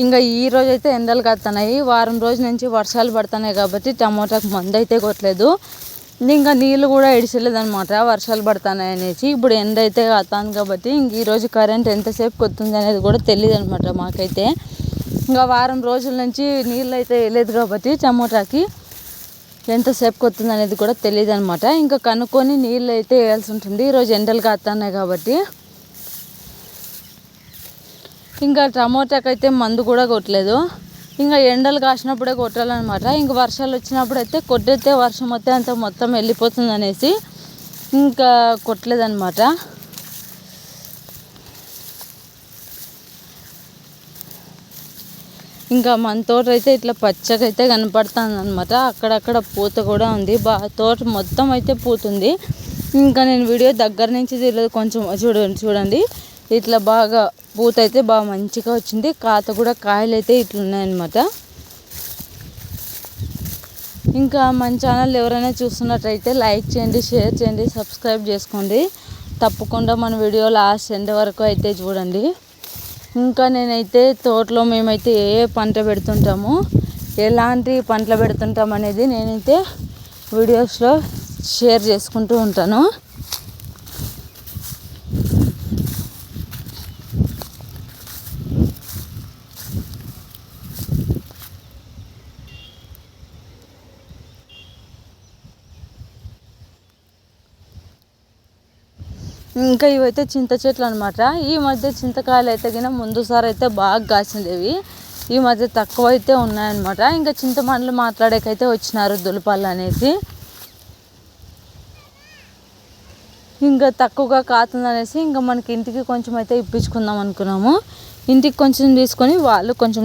ఇంకా ఈ రోజు అయితే ఎండలు కడుతున్నాయి. వారం రోజు నుంచి వర్షాలు పడుతున్నాయి కాబట్టి టమోటాకు మందు అయితే కొట్టలేదు. ఇంకా నీళ్ళు కూడా ఇడిచలేదు అనమాట వర్షాలు పడుతున్నాయి అనేసి. ఇప్పుడు ఎండ అయితే కాస్తాను కాబట్టి ఇంక ఈరోజు కరెంట్ ఎంతసేపు కొత్తుంది అనేది కూడా తెలియదు అనమాట మాకైతే. ఇంకా వారం రోజుల నుంచి నీళ్ళు అయితే వేయలేదు కాబట్టి టమోటాకి ఎంతసేపు కొత్తుంది అనేది కూడా తెలియదు అనమాట ఇంకా కనుక్కొని నీళ్ళు అయితే వేయాల్సి ఉంటుంది. ఈరోజు ఎండలు కాస్తున్నాయి కాబట్టి. ఇంకా టమోటాకి అయితే మందు కూడా కొట్టలేదు. ఇంకా ఎండలు కాసినప్పుడే కొట్టాలన్నమాట. ఇంకా వర్షాలు వచ్చినప్పుడు అయితే కొట్టేస్తే వర్షం వస్తే అంత మొత్తం వెళ్ళిపోతుంది అనేసి ఇంకా కొట్టలేదన్నమాట. ఇంకా మన తోట అయితే ఇట్లా పచ్చగా అయితే కనపడుతుంది అనమాట అక్కడక్కడ పూత కూడా ఉంది. బాగా తోట మొత్తం అయితే పూతుంది. ఇంకా నేను వీడియో దగ్గర నుంచి తెలియదు కొంచెం చూడండి చూడండి. ఇట్లా బాగా పూత అయితే బాగా మంచిగా వచ్చింది. కాత కూడా కాయలు అయితే ఇట్లున్నాయన్నమాట. ఇంకా మన ఛానల్ ఎవరైనా చూస్తున్నట్టయితే లైక్ చేయండి షేర్ చేయండి సబ్స్క్రైబ్ చేసుకోండి. తప్పకుండా మన వీడియో లాస్ట్ ఎండ్ వరకు అయితే చూడండి. ఇంకా నేనైతే తోటలో మేమైతే ఏ ఏ పంట పెడుతుంటామో ఎలాంటి పంటలు పెడుతుంటాం అనేది నేనైతే వీడియోస్లో షేర్ చేసుకుంటూ ఉంటాను. ఇంకా ఇవైతే చింత చెట్లు అనమాట ఈ మధ్య చింతకాయలు అయితే కింద ముందుసారి అయితే బాగా కాసిండేవి. ఈ మధ్య తక్కువ అయితే ఉన్నాయన్నమాట. ఇంకా చింతపండ్లు మాట్లాడేకైతే వచ్చినారు దులపాలు అనేసి. ఇంకా తక్కువగా కాతుంది అనేసి ఇంకా మనకి ఇంటికి కొంచెం అయితే ఇప్పించుకుందాం అనుకున్నాము. ఇంటికి కొంచెం తీసుకొని వాళ్ళు కొంచెం